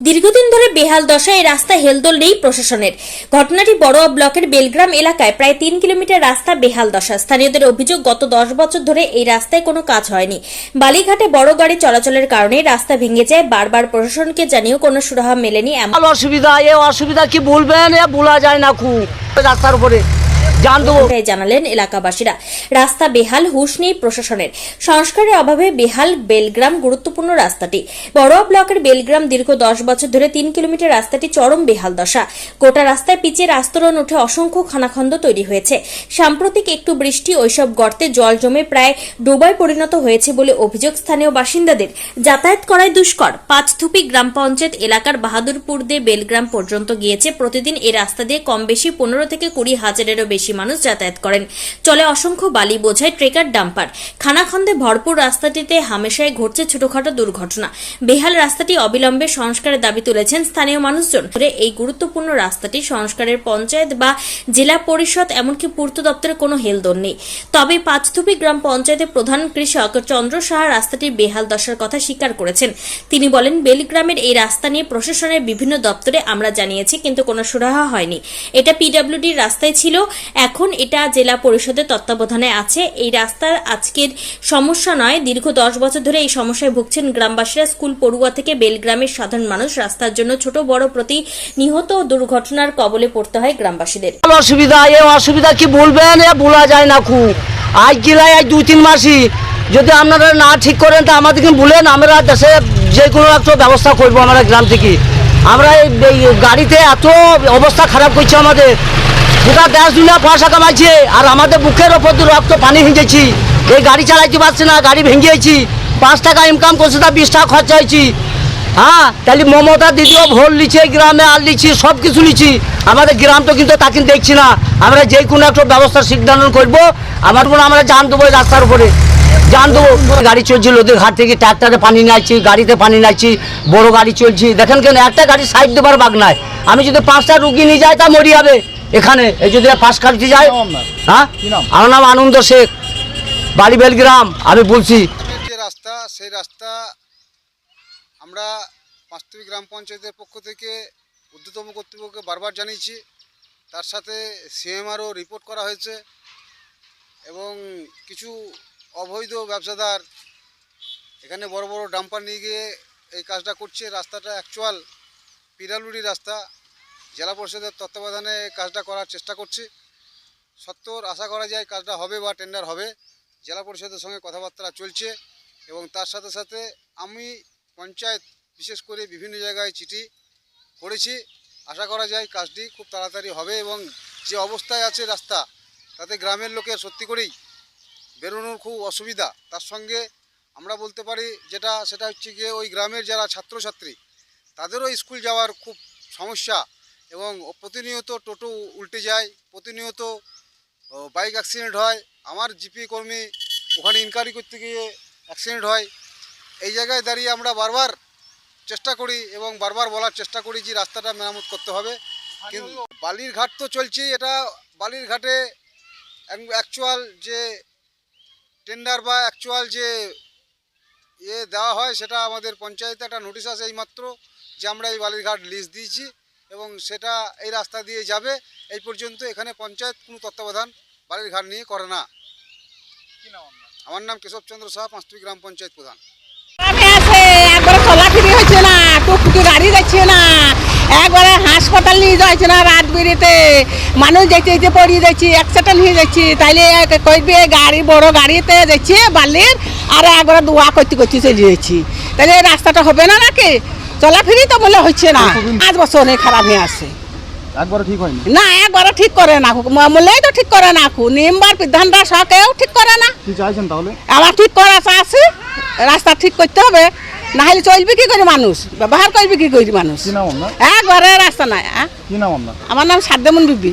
দীর্ঘদিন ধরে বেহাল দশায় রাস্তা হেলদোল নেই প্রশাসনের। ঘটনাটি বড়োয়া ব্লকের বেলগ্রাম এলাকায় প্রায় তিন কিলোমিটার রাস্তা বেহাল দশা। স্থানীয়দের অভিযোগ, গত দশ বছর ধরে এই রাস্তায় কোনো কাজ হয়নি। বালিঘাটে বড় গাড়ি চলাচলের কারণে রাস্তা ভেঙে যায়। বারবার প্রশাসনকে জানিয়েও কোনো সুরাহা মেলেনি এমন অসুবিধা অসুবিধা কি বলবেন? বলা যায় না খুব। রাস্তার উপরে। জান দেবো। জানালেন এলাকাবাসীরা। রাস্তা বেহাল, হুশ নেই প্রশাসনের। সংস্কারের অভাবে বেহাল বেলগ্রাম গুরুত্বপূর্ণ রাস্তাটি। বড়োয়া ব্লকের বেলগ্রাম দীর্ঘ দশ বছর ধরে তিন কিলোমিটার রাস্তাটি চরম বেহাল দশা। গোটা রাস্তায় পিচের আস্তরণ উঠে অসংখ্য খানাখন্দ তৈরি হয়েছে। সাম্প্রতিক একটু বৃষ্টি ওইসব গর্তে জল জমে প্রায় ডোবায় পরিণত হয়েছে বলে অভিযোগ স্থানীয় বাসিন্দাদের। যাতায়াত করায় দুষ্কর। পাঁচথুপি গ্রাম পঞ্চায়েত এলাকার বাহাদুরপুর দিয়ে বেলগ্রাম পর্যন্ত গিয়েছে। প্রতিদিন এই রাস্তা দিয়ে কম বেশি পনেরো থেকে কুড়ি হাজারেরও বেশি মানুষ যাতায়াত করেন। চলে অসংখ্য বালি বোঝায় ট্রেকার ডাম্পার। খানাখন্দে ভরপুর রাস্তাটিতে হামেশায় ঘটছে ছোটখাটো দুর্ঘটনা। বেহাল রাস্তাটি অবিলম্বে সংস্কারের দাবি তুলেছেন স্থানীয় মানুষজন। এই গুরুত্বপূর্ণ রাস্তাটি সংস্কারের পঞ্চায়েত বা জেলা পরিষদ, এমনকি পূর্ত দপ্তরের কোনো হেলদোল নেই। তবে পাঁচথুপি গ্রাম পঞ্চায়েতের প্রধান কৃষক চন্দ্র সাহা রাস্তাটির বেহাল দশার কথা স্বীকার করেছেন। তিনি বলেন, বেলগ্রামের এই রাস্তা নিয়ে প্রশাসনের বিভিন্ন দপ্তরে আমরা জানিয়েছি, কিন্তু কোনো সুরাহা হয়নি। এটা পিডব্লিউডির রাস্তায় ছিল। এখন এটা জেলা পরিষদের তত্ত্বাবধানে আছে। এই রাস্তার আজকের সমস্যা নয়। দীর্ঘ দশ বছর ধরে এই সমস্যায় ভুগছেন গ্রামবাসীরা। স্কুল পড়ুয়া থেকে বেলগ্রামের সাধারণ মানুষ। রাস্তার জন্য ছোট, বড় প্রতি নিহত দুর্ঘটনার কবলে পড়তে হয় গ্রামবাসীদের। অসুবিধা এ অসুবিধা কি বলবেন? বলা যায় না খুব। আজ গেলাই আজ দুই, তিন মাসই। যদি আপনারা না ঠিক করেন, তা আমাদেরকে বলেন। আমরা দেশে যে কোনো একটা ব্যবস্থা করব আমরা গ্রাম থেকে। আমরা এই গাড়িতে এত অবস্থা খারাপ করছে আমাদের। গোটা দেশ দুনিয়া পয়সা কামাইছে আর আমাদের বুকের ওপর দিয়ে রক্ত পানি ভিজেছি। এই গাড়ি চালাইতে পারছে না, গাড়ি ভেঙেছি। পাঁচ টাকা ইনকাম করছে, তা বিশ টাকা খরচা হয়েছি। হ্যাঁ তাহলে মমতা দিদিও ভোট লিছে, গ্রামে আর লিছি সব কিছু লিছি। আমাদের গ্রাম তো কিন্তু তাকে দেখছি না। আমরা যে কোনো একটা ব্যবস্থা সিদ্ধান্ত করব। আমার উপর আমরা জান দেবো রাস্তার উপরে। জান দেবো। গাড়ি চলছিল, ওদের ঘাট থেকে ট্রাক্টারে পানি নাইছি, গাড়িতে পানি নাইছি, বড় গাড়ি চলছি। দেখেন কেন, একটা গাড়ি সাইড দেবার বাগ নাই আমি যদি পাঁচটা রুগী নিয়ে যাই, তা মরি যাবে। এখানে এই যদি পাঁচ কাটতে যায়? হ্যাঁ? আমার নাম আনন্দ শেখ। বাড়ি বেলগ্রাম আমি বলছি। যে রাস্তা সেই রাস্তা আমরা পাঁচতুবি গ্রাম পঞ্চায়েতের পক্ষ থেকে ঊর্ধ্বতম কর্তৃপক্ষকে বারবার জানিয়েছি। তার সাথে সিএমআরও রিপোর্ট করা হয়েছে এবং কিছু অবৈধ ব্যবসাদার এখানে বড় বড় ডাম্পার নিয়ে গিয়ে এই কাজটা করছে। রাস্তাটা অ্যাকচুয়াল পিরালুড়ি রাস্তা। জেলা পরিষদের তত্ত্বাবধানে কাজটা করার চেষ্টা করছি। সত্তর আশা করা যায় কাজটা হবে বা টেন্ডার হবে। জেলা পরিষদের সঙ্গে কথাবার্তা চলছে এবং তার সাথে সাথে আমি পঞ্চায়েত বিশেষ করে বিভিন্ন জায়গায় চিঠি করেছি। আশা করা যায় কাজটি খুব তাড়াতাড়ি হবে এবং যে অবস্থায় আছে রাস্তা, তাতে গ্রামের লোকের সত্যি করেই বেরোনোর খুব অসুবিধা। তার সঙ্গে আমরা বলতে পারি যেটা, সেটা হচ্ছে গিয়ে ওই গ্রামের যারা ছাত্রছাত্রী, তাদেরও স্কুল যাওয়ার খুব সমস্যা। এবং প্রতিনিয়ত টোটো উল্টে যায়, প্রতিনিয়ত বাইক অ্যাক্সিডেন্ট হয়। আমার জিপি কর্মী ওখানে ইনকোয়ারি করতে গিয়ে অ্যাক্সিডেন্ট হয়। এই জায়গায় দাঁড়িয়ে আমরা বারবার চেষ্টা করি এবং বারবার বলার চেষ্টা করি যে রাস্তাটা মেরামত করতে হবে। কিন্তু বালির ঘাট তো চলছেই। এটা বালির ঘাটে অ্যাকচুয়াল যে টেন্ডার বা অ্যাকচুয়াল যে ইয়ে দেওয়া হয়, সেটা আমাদের পঞ্চায়েতে একটা নোটিশ আছে এইমাত্র যে আমরা এই বালিরঘাট লিস্ট দিয়েছি। এবং সেটা এই রাস্তা দিয়ে যাবে এই পর্যন্ত এখানে পঞ্চায়েত কোনো তত্ত্বাবধান বালিরঘাট নিয়ে করে না। আমার নাম কেশবচন্দ্র সাহা পাঁচটি গ্রাম পঞ্চায়েত প্রধান। একবারে চলাফিরি হচ্ছে না টুকটুকি গাড়ি যাচ্ছে না একবারে হাসপাতাল নিয়ে যাচ্ছে না রাত বেরিতে মানুষ যেতে যেতে পড়িয়ে যাচ্ছি অ্যাক্সিডেন্ট হয়ে যাচ্ছি তাইলে কইবে গাড়ি বড় গাড়িতে যাচ্ছে বালির আর একবারে দোয়া করতে করতে চলে যাচ্ছি। তাহলে এই রাস্তাটা হবে না নাকি? চলাফিরি তো বলে হচ্ছে না। আজ বছর অনেক খারাপ হয়ে আছে। একবারও ঠিক হয়নি? না একবারও ঠিক করে না মূলেই তো ঠিক করে না নিমবার বিধানরা সকেও ঠিক করে না। কি চাইছেন তাহলে? আমার ঠিক করা আছে রাস্তা ঠিক করতে হবে। না হলে চলবে কি করে মানুষ? ব্যবহার করবে কি করে মানুষ? একবারে রাস্তা নাই আমার নাম সাদ্দেমন বিবি